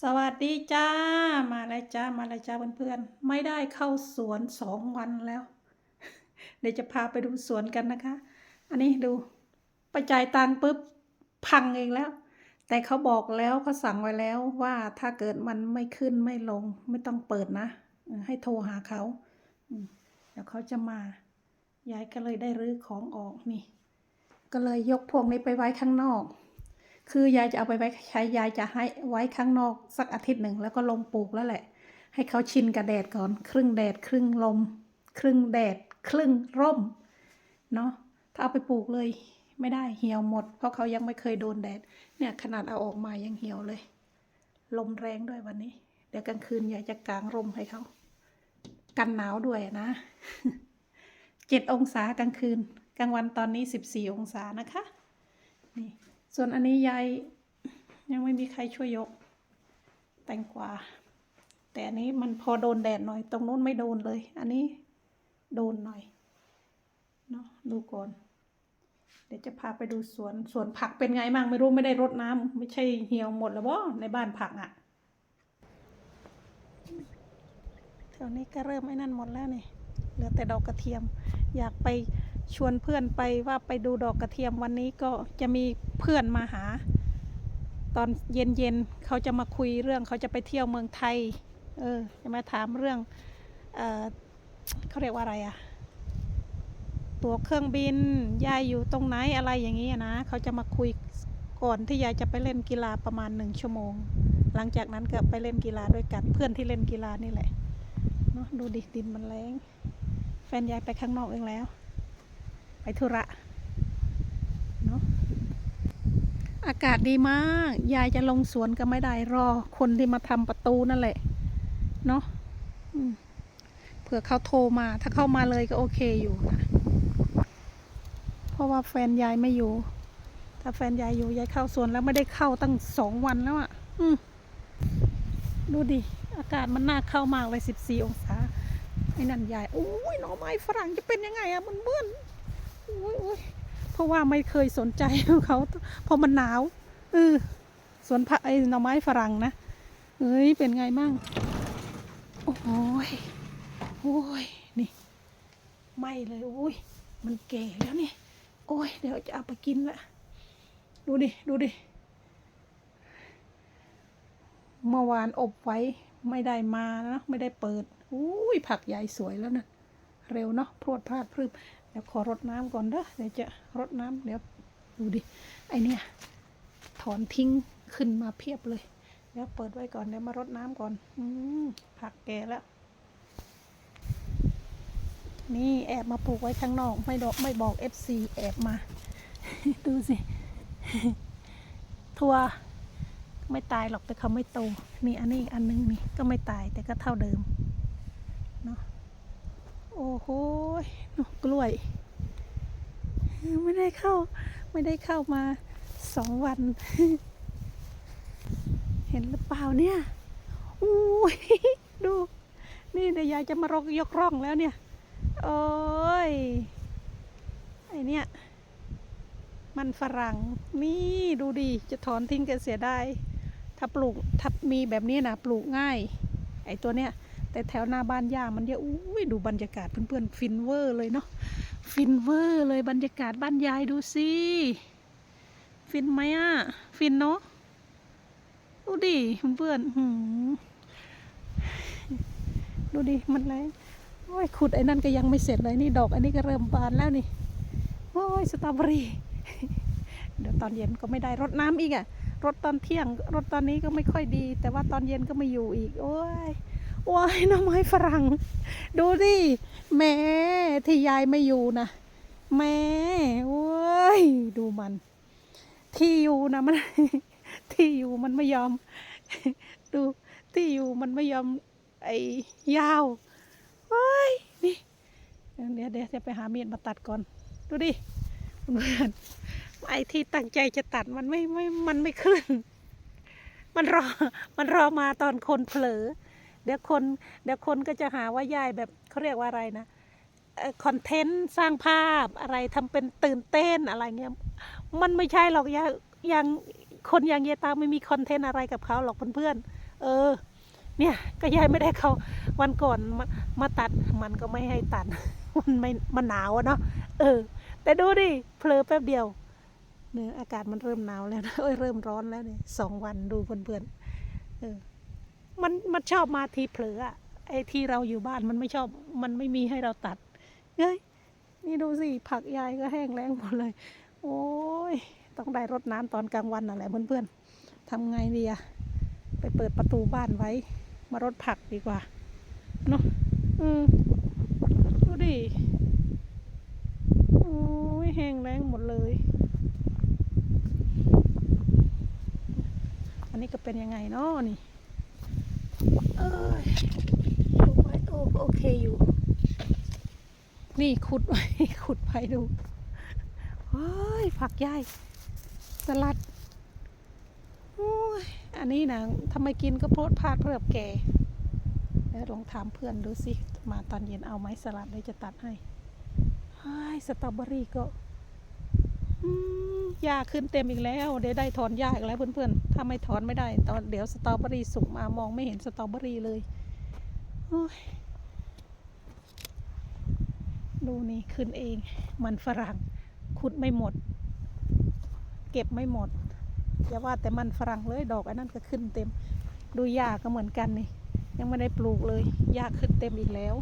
สวัสดีจ้า มาแล้วจ้า มาแล้วจ้าเพื่อนๆ ไม่ได้เข้าสวนสองวันแล้ว เดี๋ยวจะพาไปดูสวนกันนะคะ อันนี้ดูไปจ่ายตังค์ปุ๊บพังเองแล้ว แต่เขาบอกแล้วเขาสั่งไว้แล้วว่าถ้าเกิดมันไม่ขึ้นไม่ลง ไม่ต้องเปิดนะ ให้โทรหาเขาเดี๋ยวเขาจะมายายก็เลยได้รื้อของออกนี่ ก็เลยยกพวกนี้ไปไว้ข้างนอก คือยายจะเอาไปไว้ใช้ยายจะให้ไว้ข้างนอกสักอาทิตย์หนึ่งแล้วก็ลงปลูกแล้วแหละ ให้เขาชินกับแดดก่อน ครึ่งแดด ครึ่งลม ครึ่งแดด ครึ่งร่มเนาะถ้าเอาไปปลูกเลยไม่ได้เหี่ยวหมด เพราะเขายังไม่เคยโดนแดดเนี่ยขนาดเอาออกมายังเหี่ยวเลย ลมแรงด้วยวันนี้ เดี๋ยวกลางคืนยายจะกางร่มให้เขากันหนาวด้วยนะเจ็ดองศากลางคืน กลางวันตอนนี้สิบสี่องศานะคะนี่ ส่วนอันนี้ยายยังไม่มีใครช่วยยก แตงกวา แต่อันนี้มันพอโดนแดดหน่อย ตรงนู้นไม่โดนเลย อันนี้โดนหน่อย เนาะดูก่อน เดี๋ยวจะพาไปดูสวน สวนผักเป็นไงบ้างไม่รู้ไม่ได้รดน้ำไม่ใช่เหี่ยวหมดแล้วบ่ในบ้านผักอะ่ะแถวนี้ก็เริ่มไอ้นั่นหมดแล้วนี่ เหลือแต่ดอกกระเทียม อยากไป ชวนเพื่อนไปว่าไปดูดอกกระเทียมวันนี้ก็จะมีเพื่อนมาหา ตอนเย็นๆเขาจะมาคุยเรื่องเขาจะไปเที่ยวเมืองไทย เออจะมาถามเรื่องเออเขาเรียกว่าอะไรอะตั๋วเครื่องบินยายอยู่ตรงไหนอะไรอย่างนี้นะเขาจะมาคุยก่อนที่ยายจะไปเล่นกีฬาประมาณหนึ่งชั่วโมง หลังจากนั้นก็ไปเล่นกีฬาด้วยกันเพื่อนที่เล่นกีฬานี่แหละเนาะดูดิดินมันแรงแฟนยายไปข้างนอกเองแล้ว ไปธุระเนาะอากาศดีมาก ยายจะลงสวนก็ไม่ได้รอ คนที่มาทำประตูนั่นแหละ เนาะเผื่อเขาโทรมา ถ้าเข้ามาเลยก็โอเคอยู่นะเพราะว่าแฟนยายไม่อยู่ ถ้าแฟนยายอยู่ยายเข้าสวนแล้วไม่ได้เข้าตั้งสองวันแล้วอะ่ะอืมดูดิ อากาศมันน่าเข้ามากเลยสิบสี่องศาไอ้นั่นยายโอ้ยหน่อไม้ฝรั่งจะเป็นยังไงอะมันเบื่อน เพราะว่าไม่เคยสนใจเขาเพราะมันหนาวเออสวนผักไอ้หน่อไม้ฝรั่งนะเฮ้ยเป็นไงมั่งโอ้ยโอ้ยนี่ไหม่เลยโอ้ยมันแก่แล้วนี่โอ้ยเดี๋ยวจะเอาไปกินละดูดิดูดิเมื่อวานอบไว้ไม่ได้มานะไม่ได้เปิดอุ้ยผักใหญ่สวยแล้วนะเร็วเนาะพรวดพลาดพรึบ ดี๋ยวขอรดน้ำก่อนเด้อเดี๋ยวจะรดน้ำเดี๋ยวดูดิไอเนี่ยถอนทิ้งขึ้นมาเพียบเลย เดี๋ยวเปิดไว้ก่อนเดี๋ยวมารดน้ำก่อน อืมผักแก่แล้ว นี่แอบมาปลูกไว้ข้างนอกไม่ดอกไม่บอกเอฟซีแอบมา ดูสิทัวไม่ตายหรอกแต่เขาไม่โต นี่อันนี้อีกอันนึงนี่ก็ไม่ตายแต่ก็เท่าเดิมเนาะ โอ้โหนอะกล้วย ไม่ได้เข้า ไม่ได้เข้ามาสองวัน เห็นหรือเปล่าเนี่ยอุ้ยดู นี่เดี๋ยวยายจะมารกยกร่องแล้วเนี่ย โอ้ย ไอเนี่ย มันฝรั่ง นี่ดูดิ จะถอนทิ้งกันเสียดายถ้าปลูก ถ้ามีแบบนี้นะปลูกง่าย ไอตัวเนี้ย แต่แถวหน้าบ้านย่ามันเยอะอุ้ยดูบรรยากาศเพื่อนๆฟินเวอร์เลยเนาะฟินเวอร์เลยบรรยากาศบ้านยายดูสิฟินไหมอะฟินเนาะดูดิเพื่อนๆหืดูดิมันอะไรโอ้ยขุดไอ้นั่นก็ยังไม่เสร็จเลยนี่ดอก อันนี้ก็เริ่มบานแล้วนี่โอ้ยสตรอเบอรี่เดี๋ยวตอนเย็นก็ไม่ได้รดน้ำอีกอะรดตอนเที่ยงรดตอนนี้ก็ไม่ค่อยดี แต่ว่าตอนเย็นก็ไม่อยู่อีก โอ้ย โอ้ยหน้ำไม้ฝรั่ง ดูดิแม่ที่ยายไม่อยู่นะแม่โอ้ยดูมัน ที่อยู่นะมัน ที่อยู่มันไม่ยอม ดูที่อยู่มันไม่ยอม ไอ้ยาวเฮ้ยนี่เดี๋ยวเดี๋ยวจะไปหามีดมาตัดก่อน ดูดิเพื่อนไอ้ที่ตั้งใจจะตัดมันไม่ไม่มันไม่ขึ้น มันรอมันรอมาตอนคนเผลอ เดี๋ยวคนเดี๋ยวคนก็จะหาว่ายายแบบเขาเรียกว่าอะไรนะคอนเทนต์สร้างภาพอะไรทำเป็นตื่นเต้นอะไรเงี้ยมันไม่ใช่หรอกยายยังคนอย่างยายตาไม่มีคอนเทนต์อะไรกับเขาหรอกเพื่อนๆเออ เนี่ยก็ยายไม่ได้เขาวันก่อนมามาตัดมันก็ไม่ให้ตัดมันไม่มันหนาวเนาะเออ แต่ดูดิเพลอแป๊บเดียวเนี่ยอากาศมันเริ่มหนาวแล้วนะเอ้ยเริ่มร้อนแล้วเนี่ยสองวันดูเพื่อนๆเออ มันมันชอบมาทีเผลอะไอ้ที่เราอยู่บ้านมันไม่ชอบมันไม่มีให้เราตัดเฮ้ยนี่ดูสิผักยายก็แห้งแล้งหมดเลย โอ้ยต้องได้รดน้ำตอนกลางวันนั่นแหละเพื่อนๆทำไงดีอะไปเปิดประตูบ้านไว้ มารดผักดีกว่าเนาะอืมดูดิโอ้ยแห้งแล้งหมดเลย อันนี้ก็เป็นยังไงเนาะนี่ เอ้ยดูไว้โอโอเคอยู่ นี่ขุดไว้ขุดไปดูเฮ้ยผักใหญ่สลัดโอ้ยอันนี้นะทำไมกินก็โพดพาดเพื่อแก่เดี๋ยวลองถามเพื่อนดูสิ มาตอนเย็นเอาไหมสลัดเดี๋ยจะตัดให้เฮ้ยสตรอเบอรี่ก็ อืม หญ้าขึ้นเต็มอีกแล้วเดี๋ยวได้ถอนหญ้าอีกแล้วเพื่อนๆถ้าไม่ถอนไม่ได้ ตอนเดี๋ยวสตรอเบอรี่สุกมามองไม่เห็นสตรอเบอรี่เลยดูนี่ขึ้นเอง มันฝรั่งขุดไม่หมด เก็บไม่หมดอย่าว่าแต่มันฝรั่งเลยดอกอันนั้นก็ขึ้นเต็ม ดูหญ้าก็เหมือนกันนี่ ยังไม่ได้ปลูกเลยหญ้าขึ้นเต็มอีกแล้ว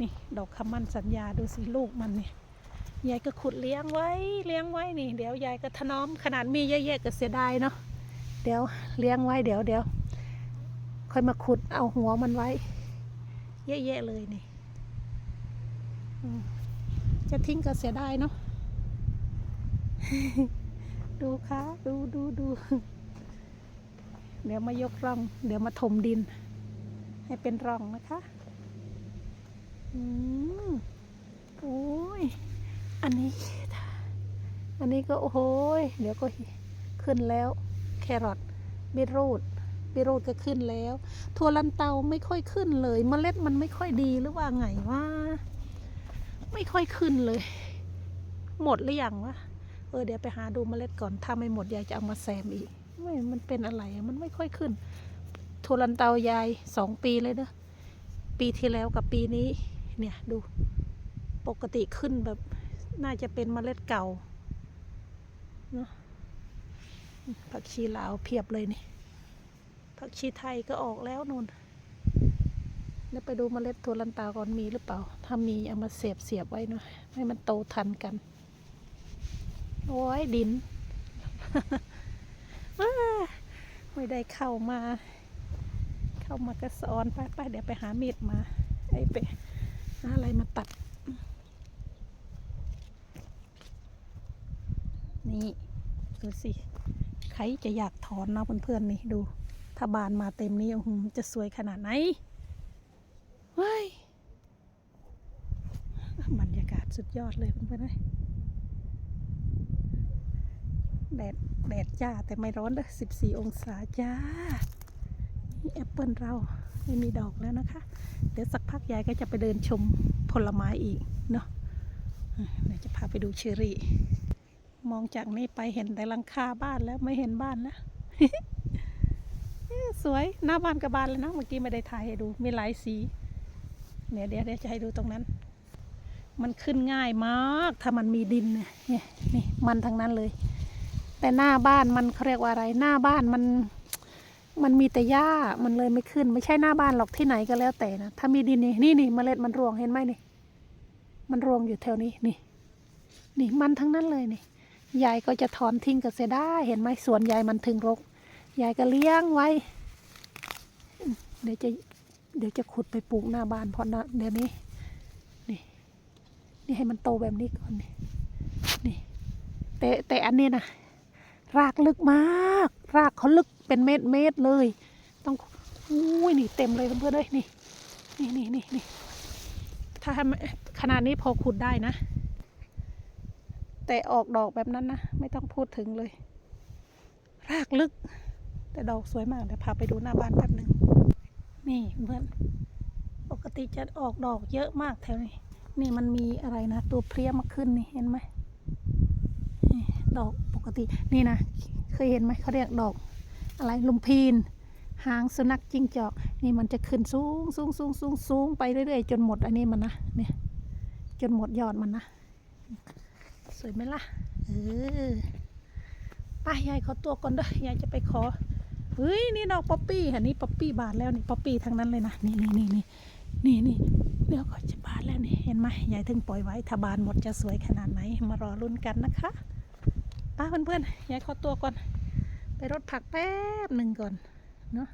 นี่ดอกคำมันสัญญาดูสิลูกมันนี่ ยายก็ขุดเลี้ยงไว้เลี้ยงไว้นี่ เดี๋ยวยายก็ถนอมขนาดมีเยอะๆก็เสียดายเนาะเดี๋ยวเลี้ยงไว้เดี๋ยวเดี๋ยวค่อยมาขุดเอาหัวมันไว้ เยอะๆเลยนี่จะทิ้งก็เสียดายเนาะดูค่ะดูดูดูเดี๋ยวมายกร่อง เดี๋ยวมาถมดิน ให้เป็นร่องนะคะ อืมโอ้ย อันนี้ อันนี้ก็โอ้โหเดี๋ยวก็ขึ้นแล้ว แครอทบิรูดบิรูดก็ขึ้นแล้วถั่วลันเตาไม่ค่อยขึ้นเลยเมล็ดมันไม่ค่อยดีหรือว่าไงว่า ไม่ค่อยขึ้นเลย หมดหรือยังวะเออเดี๋ยวไปหาดูเมล็ดก่อนถ้าไม่หมดยายจะเอามาแซมอีกไม่มันเป็นอะไรมันไม่ค่อยขึ้นทุรันเตายายสองปีเลยเด้อปีที่แล้วกับปีนี้ เนี่ยดูปกติขึ้นแบบ น่าจะเป็นเมล็ดเก่าเนาะผักชีลาวเพียบเลยนี่ ผักชีไทยก็ออกแล้วนู่นเดี๋ยวไปดูเมล็ดทุรันเตาก่อนมีหรือเปล่า ถ้ามีเอามาเสียบเสียบไว้เนาะให้มันโตทันกัน โอ้ยดินไม่ได้เข้ามา เข้ามากระสอนไปไปเดี๋ยวไปหามีดมา ไอ้ไปอะไรมาตัด นี่ดูสิ ใครจะอยากถอนเนาะเพื่อนๆนี่ดู ถ้าบานมาเต็มนี้โอ้โหจะสวยขนาดไหนว้ายบรรยากาศสุดยอดเลยเพื่อนๆเลยแดดแดดจ้า แต่ไม่ร้อนเลยสิบสี่องศาจ้า นี่แอปเปิลเราไม่มีดอกแล้วนะคะ เดี๋ยวสักพักยายก็จะไปเดินชมผลไม้อีกเนาะเดี๋ยวจะพาไปดูเชอรี่ มองจากนี้ไปเห็นแต่หลังคาบ้านแล้วไม่เห็นบ้านแล้วสวยหน้าบ้านกับบ้านเลยนะเมื่อกี้ไม่ได้ถ่ายให้ดูมีหลายสีเดี๋ยวเดี๋ยวเดี๋ยวจะให้ดูตรงนั้น มันขึ้นง่ายมากถ้ามันมีดินเนี่ยเนี่ยนี่มันทั้งนั้นเลย แต่หน้าบ้านมันเขาเรียกว่าอะไรหน้าบ้านมันมันมีแต่หญ้ามันเลยไม่ขึ้น ไม่ใช่หน้าบ้านหรอกที่ไหนก็แล้วแต่นะถ้ามีดินนี่นี่นี่เมล็ดมันรวงเห็นไหมนี่ มันรวงอยู่แถวนี้นี่ นี่มันทั้งนั้นเลยนี่ ยายก็จะถอนทิ้งก็เสียได้เห็นไหมสวนยายมันถึงรก ยายก็เลี้ยงไว้ เดี๋ยวจะเดี๋ยวจะขุดไปปลูกหน้าบ้านเพราะนะเดี๋ยวนี้ นี่ นี่ให้มันโตแบบนี้ก่อนนี่นี่แต่แต่อันนี้นะรากลึกมาก รากเขาลึกเป็นเมตรเมตรเลย ต้องอุ้ยนี่เต็มเลยเพื่อนๆเลยนี่นี่นี่นี่นี่ถ้าขนาดนี้พอขุดได้นะ แต่ออกดอกแบบนั้นนะ ไม่ต้องพูดถึงเลย รากลึก แต่ดอกสวยมากเดี๋ยวพาไปดูหน้าบ้านแป๊บหนึ่งนี่เพื่อนปกติจะออกดอกเยอะมากแถวนี้ นี่มันมีอะไรนะ ตัวเพลี้ยมาขึ้นนี่เห็นไหมดอกปกตินี่นะ เคยเห็นไหมเขาเรียกดอก อะไรลุมพีน หางสุนัขจิ้งจอก นี่มันจะขึ้นสูงสูงสูงสูงสูงไปเรื่อยๆ จนหมดอันนี้มันนะเนี่ยจนหมดยอดมันนะ สวยไหมล่ะเออไปยายขอตัวก่อนเด้อยายจะไปขอเฮ้ยนี่ดอกป๊อปปี้ค่ะนี่ป๊อปปี้บานแล้วนี่ป๊อปปี้ทั้งนั้นเลยนะนี่นี่นี่นี่นี่นี่เดี๋ยวก็จะบานแล้วนี่เห็นไหมยายถึงปล่อยไว้ถ้าบานหมดจะสวยขนาดไหนมารอลุ้นกันนะคะไป้าเพื่อนๆยายขอตัวก่อน ไปรดผักแป๊บหนึ่งก่อนเนาะ